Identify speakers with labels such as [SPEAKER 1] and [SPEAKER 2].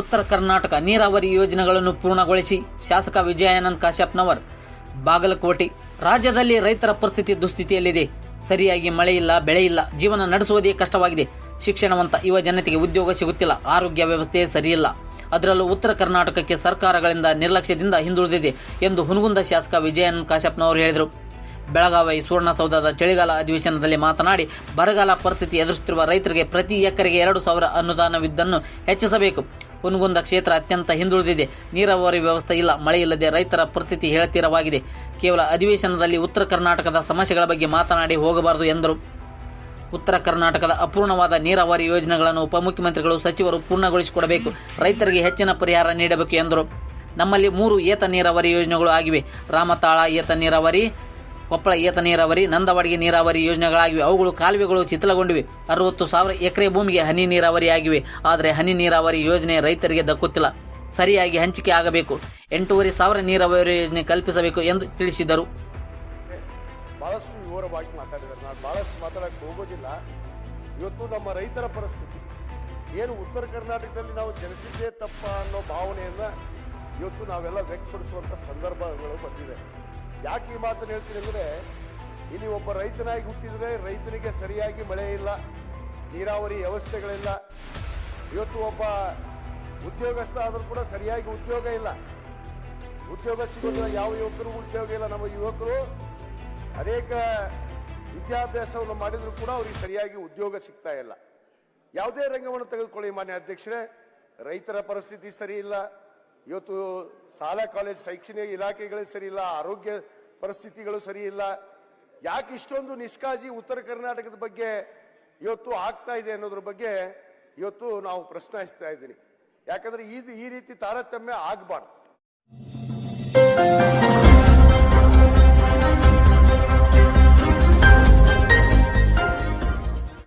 [SPEAKER 1] ಉತ್ತರ ಕರ್ನಾಟಕ ನೀರಾವರಿ ಯೋಜನೆಗಳನ್ನು ಪೂರ್ಣಗೊಳಿಸಿ ಶಾಸಕ ವಿಜಯಾನಂದ್ ಕಾಶ್ಯಪ್ನವರ್, ಬಾಗಲಕೋಟೆ, ರಾಜ್ಯದಲ್ಲಿ ರೈತರ ಪರಿಸ್ಥಿತಿ ದುಸ್ಥಿತಿಯಲ್ಲಿದೆ. ಸರಿಯಾಗಿ ಮಳೆ ಇಲ್ಲ, ಬೆಳೆ ಇಲ್ಲ, ಜೀವನ ನಡೆಸುವುದೇ ಕಷ್ಟವಾಗಿದೆ. ಶಿಕ್ಷಣವಂತ ಯುವ ಜನತೆಗೆ ಉದ್ಯೋಗ ಸಿಗುತ್ತಿಲ್ಲ, ಆರೋಗ್ಯ ವ್ಯವಸ್ಥೆ ಸರಿಯಿಲ್ಲ. ಅದರಲ್ಲೂ ಉತ್ತರ ಕರ್ನಾಟಕಕ್ಕೆ ಸರ್ಕಾರಗಳಿಂದ ನಿರ್ಲಕ್ಷ್ಯದಿಂದ ಹಿಂದುಳಿದಿದೆ ಎಂದು ಹುನಗುಂದ ಶಾಸಕ ವಿಜಯಾನಂದ ಕಾಶ್ಯಪ್ನವರು ಹೇಳಿದರು. ಬೆಳಗಾವಿ ಸುವರ್ಣಸೌಧದ ಚಳಿಗಾಲ ಅಧಿವೇಶನದಲ್ಲಿ ಮಾತನಾಡಿ, ಬರಗಾಲ ಪರಿಸ್ಥಿತಿ ಎದುರಿಸುತ್ತಿರುವ ರೈತರಿಗೆ ಪ್ರತಿ ಎಕರೆಗೆ ಎರಡು ಸಾವಿರ ಅನುದಾನವಿದ್ದನ್ನು ಹೆಚ್ಚಿಸಬೇಕು. ಹುನಗುಂದ ಕ್ಷೇತ್ರ ಅತ್ಯಂತ ಹಿಂದುಳಿದಿದೆ. ನೀರಾವರಿ ವ್ಯವಸ್ಥೆ ಇಲ್ಲ, ಮಳೆ ಇಲ್ಲದೆ ರೈತರ ಪರಿಸ್ಥಿತಿ ಹೇಳತೀರವಾಗಿದೆ. ಕೇವಲ ಅಧಿವೇಶನದಲ್ಲಿ ಉತ್ತರ ಕರ್ನಾಟಕದ ಸಮಸ್ಯೆಗಳ ಬಗ್ಗೆ ಮಾತನಾಡಿ ಹೋಗಬಾರದು ಎಂದರು. ಉತ್ತರ ಕರ್ನಾಟಕದ ಅಪೂರ್ಣವಾದ ನೀರಾವರಿ ಯೋಜನೆಗಳನ್ನು ಉಪಮುಖ್ಯಮಂತ್ರಿಗಳು, ಸಚಿವರು ಪೂರ್ಣಗೊಳಿಸಿಕೊಡಬೇಕು. ರೈತರಿಗೆ ಹೆಚ್ಚಿನ ಪರಿಹಾರ ನೀಡಬೇಕು ಎಂದರು. ನಮ್ಮಲ್ಲಿ ಮೂರು ಏತ ನೀರಾವರಿ ಯೋಜನೆಗಳು ಆಗಿವೆ. ರಾಮತಾಳ ಏತ ನೀರಾವರಿ ಕೊಪ್ಪಳ ಏತ ನೀರಾವರಿ, ನಂದವಾಡಿಗೆ ನೀರಾವರಿ ಯೋಜನೆಗಳಾಗಿವೆ. ಅವುಗಳು ಕಾಲುವೆಗಳು ಚಿತ್ರಗೊಂಡಿವೆ ಅರವತ್ತು ಸಾವಿರ ಎಕರೆ ಭೂಮಿಗೆ ಹನಿ ನೀರಾವರಿ ಆಗಿವೆ. ಆದರೆ ಹನಿ ನೀರಾವರಿ ಯೋಜನೆ ರೈತರಿಗೆ ದಕ್ಕುತ್ತಿಲ್ಲ. ಸರಿಯಾಗಿ ಹಂಚಿಕೆ ಆಗಬೇಕು. ಎಂಟೂವರೆ ಸಾವಿರ ನೀರಾವರಿ ಯೋಜನೆ ಕಲ್ಪಿಸಬೇಕು ಎಂದು ತಿಳಿಸಿದರು.
[SPEAKER 2] ಬಹಳಷ್ಟು ವಿವರವಾಗಿ ಮಾತಾಡಿದ್ದಾರೆ. ನಾನು ಭಾಳಷ್ಟು ಮಾತಾಡಕ್ಕೆ ಹೋಗೋದಿಲ್ಲ. ಇವತ್ತು ನಮ್ಮ ರೈತರ ಪರಿಸ್ಥಿತಿ. ಏನು ಉತ್ತರ ಕರ್ನಾಟಕದಲ್ಲಿ ನಾವು ಜನಿಸಿದ್ದೇ ತಪ್ಪ ಅನ್ನೋ ಭಾವನೆಯನ್ನು ಇವತ್ತು ನಾವೆಲ್ಲ ವ್ಯಕ್ತಪಡಿಸುವಂಥ ಸಂದರ್ಭಗಳು ಬಂದಿದೆ ಯಾಕೆ ಈ ಮಾತನ್ನು ಹೇಳ್ತೀನಿ ಅಂದರೆ, ಇಲ್ಲಿ ಒಬ್ಬ ರೈತನಾಗಿ ಹುಟ್ಟಿದರೆ ರೈತನಿಗೆ ಸರಿಯಾಗಿ ಮಳೆ ಇಲ್ಲ, ನೀರಾವರಿ ವ್ಯವಸ್ಥೆಗಳಿಲ್ಲ. ಇವತ್ತು ಒಬ್ಬ ಉದ್ಯೋಗಸ್ಥ ಆದರೂ ಕೂಡ ಸರಿಯಾಗಿ ಉದ್ಯೋಗ ಇಲ್ಲ. ಉದ್ಯೋಗ ಸಿಗೋದಿಲ್ಲ ಯಾವ ಯುವಕರಿಗೂ ಉದ್ಯೋಗ ಇಲ್ಲ? ನಮ್ಮ ಯುವಕರು ಅನೇಕ ವಿದ್ಯಾಭ್ಯಾಸವನ್ನು ಮಾಡಿದರೂ ಕೂಡ ಅವರಿಗೆ ಸರಿಯಾಗಿ ಉದ್ಯೋಗ ಸಿಗ್ತಾ ಇಲ್ಲ. ಯಾವುದೇ ರಂಗವನ್ನು ತೆಗೆದುಕೊಳ್ಳಿ, ಮಾನ್ಯ ಅಧ್ಯಕ್ಷರೇ. ರೈತರ ಪರಿಸ್ಥಿತಿ ಸರಿ ಇಲ್ಲ. ಇವತ್ತು ಶಾಲಾ, ಕಾಲೇಜ್, ಶೈಕ್ಷಣಿಕ ಇಲಾಖೆಗಳೇ ಸರಿ ಇಲ್ಲ. ಆರೋಗ್ಯ ಪರಿಸ್ಥಿತಿಗಳು ಸರಿಯಿಲ್ಲ. ಯಾಕೆ ಇಷ್ಟೊಂದು ನಿಷ್ಕಾಜಿ ಉತ್ತರ ಕರ್ನಾಟಕದ ಬಗ್ಗೆ ಇವತ್ತು ಆಗ್ತಾ ಇದೆ ಅನ್ನೋದ್ರ ಬಗ್ಗೆ ಇವತ್ತು ನಾವು ಪ್ರಶ್ನಿಸ್ತಾ ಇದ್ದೀನಿ. ಯಾಕಂದ್ರೆ ಇದು ಈ ರೀತಿ ತಾರತಮ್ಯ ಆಗಬಾರ್ದು.